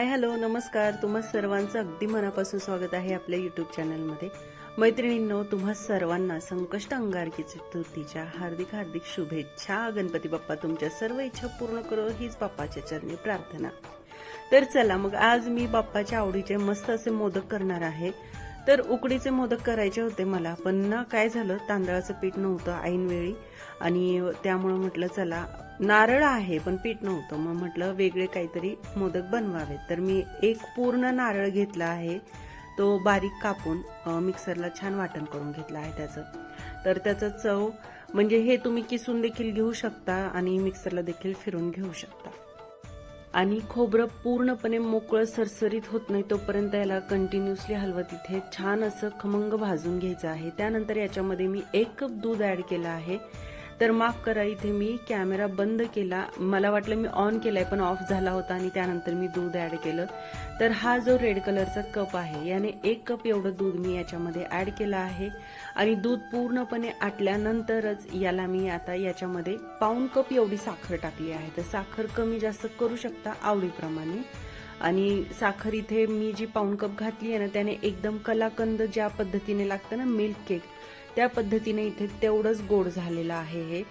नमस्कार. तुम्हा सर्वांचं अगदी मनापासून स्वागत आहे आपल्या युट्यूब चॅनलमध्ये मैत्रिणींनो तुम्हा सर्वांना संकष्ट अंगारकी चतुर्थीच्या हार्दिक हार्दिक शुभेच्छा. गणपती बाप्पा तुमच्या सर्व इच्छा पूर्ण करो हीच बाप्पाच्या चरणी प्रार्थना. तर चला मग आज मी बाप्पाच्या आवडीचे मस्त असे मोदक करणार आहे. तर उकडीचे मोदक करायचे होते मला पण ना काय झालं तांदळाचं पीठ नव्हतं ऐनवेळी. आणि त्यामुळं म्हटलं चला नारळ आहे पण पीठ नव्हतं. मग म्हटलं वेगळे काहीतरी मोदक बनवावेत. तर मी एक पूर्ण नारळ घेतला आहे. तो बारीक कापून मिक्सरला छान वाटण करून घेतला आहे त्याचं. तर त्याचं चव म्हणजे हे तुम्ही किसून देखील घेऊ शकता आणि मिक्सरला देखील फिरून घेऊ शकता. आणि खोबरं पूर्णपणे मोकळं सरसरीत होत नाही तोपर्यंत याला कंटिन्युअसली हलवत इथे छान असं खमंग भाजून घ्यायचं आहे. त्यानंतर याच्यामध्ये मी एक कप दूध ॲड केलं आहे. तर माफ करा इथे मी कॅमेरा बंद केला. मला वाटलं मी ऑन केलाय पण ऑफ झाला होता आणि त्यानंतर मी दूध ऍड केलं. तर हा जो रेड कलरचा कप आहे याने एक कप एवढं दूध मी याच्यामध्ये ऍड केलं आहे. आणि दूध पूर्णपणे आटल्यानंतरच याला मी आता याच्यामध्ये पाऊन कप एवढी साखर टाकली आहे. तर साखर कमी जास्त करू शकता आवडीप्रमाणे. आणि साखर इथे मी जी पाऊन कप घातली आहे ना त्याने एकदम कलाकंद ज्या पद्धतीने लागतं ना मिल्क केक त्या पद्धतीने इथे तेवढंच गोड झालेलं आहे हे.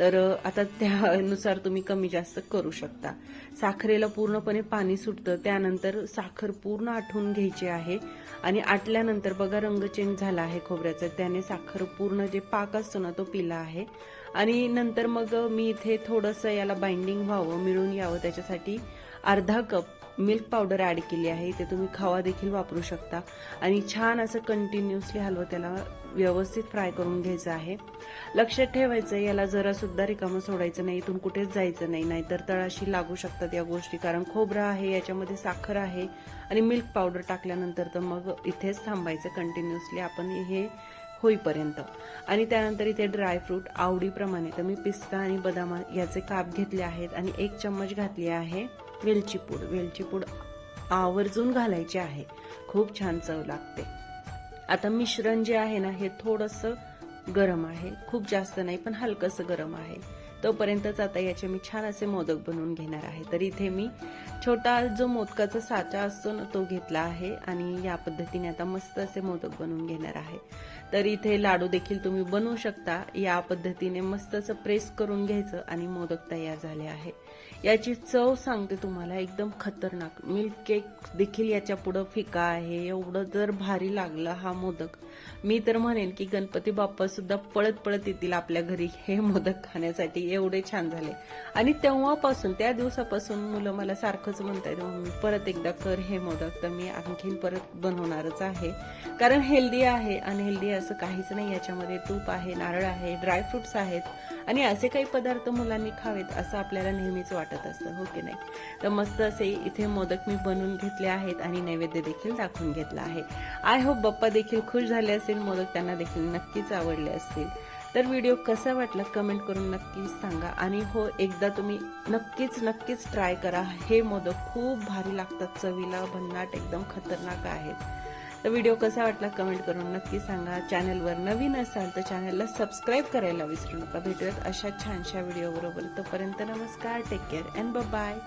तर आता त्यानुसार तुम्ही कमी जास्त करू शकता. साखरेला पूर्णपणे पाणी सुटतं. त्यानंतर साखर पूर्ण आठवून घ्यायची आहे. आणि आटल्यानंतर बघा रंग चेंज झाला आहे खोबऱ्याचा. त्याने साखर पूर्ण जे पाक असतो ना तो पिला आहे. आणि नंतर मग मी इथे थोडंसं याला बाइंडिंग व्हावं मिळून यावं. त्याच्यासाठी अर्धा कप मिल्क पावडर ऍड केली आहे ते तुम्ही खवा देखील वापरू शकता. आणि छान असं कंटिन्युअसली हलवं त्याला व्यवस्थित फ्राय करून घ्यायचं आहे. लक्षात ठेवायचं याला जरा सुद्धा रिकामं सोडायचं नाही इथून कुठेच जायचं नाही नाहीतर तळाशी लागू शकतात या गोष्टी कारण खोबरं आहे याच्यामध्ये साखर आहे आणि मिल्क पावडर टाकल्यानंतर तर मग इथेच थांबायचं कंटिन्युअसली आपण हे होईपर्यंत. आणि त्यानंतर इथे ड्रायफ्रूट आवडीप्रमाणे तर मी पिस्ता आणि बदाम याचे काप घेतले आहेत आणि एक चम्मच घातली आहे. वेलची पूड वेलची पूड आवर्जून घालायची आहे. खूप छान चव लागते. आता मिश्रण जे आहे ना हे थोडंसं गरम आहे. खूप जास्त नाही पण हलकंसं गरम आहे. तोपर्यंतच आता याचे मी छान असे मोदक बनवून घेणार आहे. तर इथे मी छोटा जो मोदकाचा साचा असतो ना तो घेतला आहे आणि या पद्धतीने आता मस्त असे मोदक बनवून घेणार आहे. तर इथे लाडू देखील तुम्ही बनवू शकता. या पद्धतीने मस्त असं प्रेस करून घ्यायचं आणि मोदक तयार झाले आहे. याची चव सांगते तुम्हाला एकदम खतरनाक. मिल्क केक देखील याच्या पुढं फिका आहे. एवढं जर भारी लागलं हा मोदक मी तर म्हणेन की गणपती बाप्पा सुद्धा पळत पळत येतील आपल्या घरी हे मोदक खाण्यासाठी. एवढे छान झाले. आणि तेव्हापासून त्या दिवसापासून मुलं मला सारखंच म्हणतायत "मम्मी, परत एकदा कर हे मोदक तर मी आणखीन परत बनवणारच आहे. कारण हेल्दी आहे अनहेल्दी असं काहीच नाही याच्यामध्ये. तूप आहे नारळ आहे ड्रायफ्रुट्स आहेत. आणि असे काही पदार्थ मुलांनी खावेत असं आपल्याला नेहमीच वाटत असतं हो की नाही? तर मस्त असे इथे मोदक मी बनवून घेतले आहेत आणि नैवेद्य देखील दाखवून घेतला आहे. आय होप बाप्पा देखील खुश झाले असेल मोदक त्यांना देखील नक्कीच आवडले असतील. तर व्हिडिओ कसा वाटला कमेंट करून नक्कीच सांगा. आणि हो एकदा तुम्ही नक्कीच नक्कीच ट्राय करा. हे मोदक खूप भारी लागतात. चवीला भन्नाट एकदम खतरनाक आहेत. तर व्हिडिओ कसा वाटला कमेंट करून नक्की सांगा. चॅनलवर नवीन असाल तर चॅनलला सबस्क्राईब करायला विसरू नका. भेटूयात अशा छानशा व्हिडिओ बरोबर. तोपर्यंत नमस्कार. Take care and bye